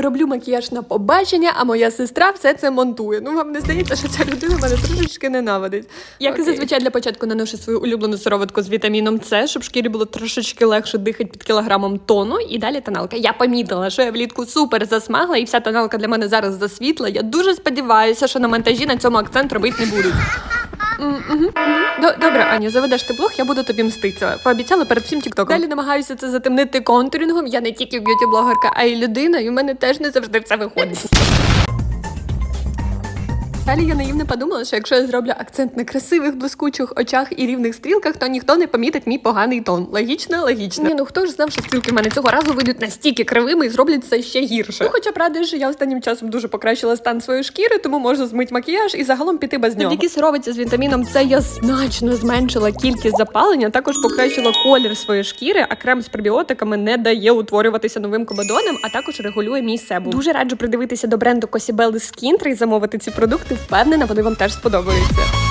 роблю макіяж на побачення, а моя сестра все це монтує. Ну вам не здається, що ця людина мене трошечки ненавидить. Як і зазвичай для початку наношу свою улюблену сироватку з вітаміном С, щоб шкірі було трошечки легше дихати під кілограмом тону. І далі тоналка. Я помітила, що я влітку супер засмагла, і вся тоналка для мене зараз засвітла. Я дуже сподіваюся, що на монтажі на цьому акцент робити не будуть. Добре, Аня, заведеш ти блог, я буду тобі мститися. Пообіцяла перед всім тіктоком. Далі намагаюся це затемнити контурінгом. Я не тільки б'юті-блогерка, а й людина, і в мене теж не завжди все виходить. Далі я наївно подумала, що якщо я зроблю акцент на красивих блискучих очах і рівних стрілках, то ніхто не помітить мій поганий тон. Логічно, логічно. Ні, ну хто ж знав, що стрілки в мене цього разу вийдуть настільки кривими і зроблять це ще гірше. Ну, хоча правда, що я останнім часом дуже покращила стан своєї шкіри, тому можу змити макіяж і загалом піти без нього. Завдяки сировиці з вітаміном С я значно зменшила кількість запалення, також покращила колір своєї шкіри, а крем з пробіотиками не дає утворюватися новим комедонам, а також регулює мій себум. Дуже раджу придивитися до бренду Cosibelli Skin і замовити ці продукти. Впевнена, вони вам теж сподобаються.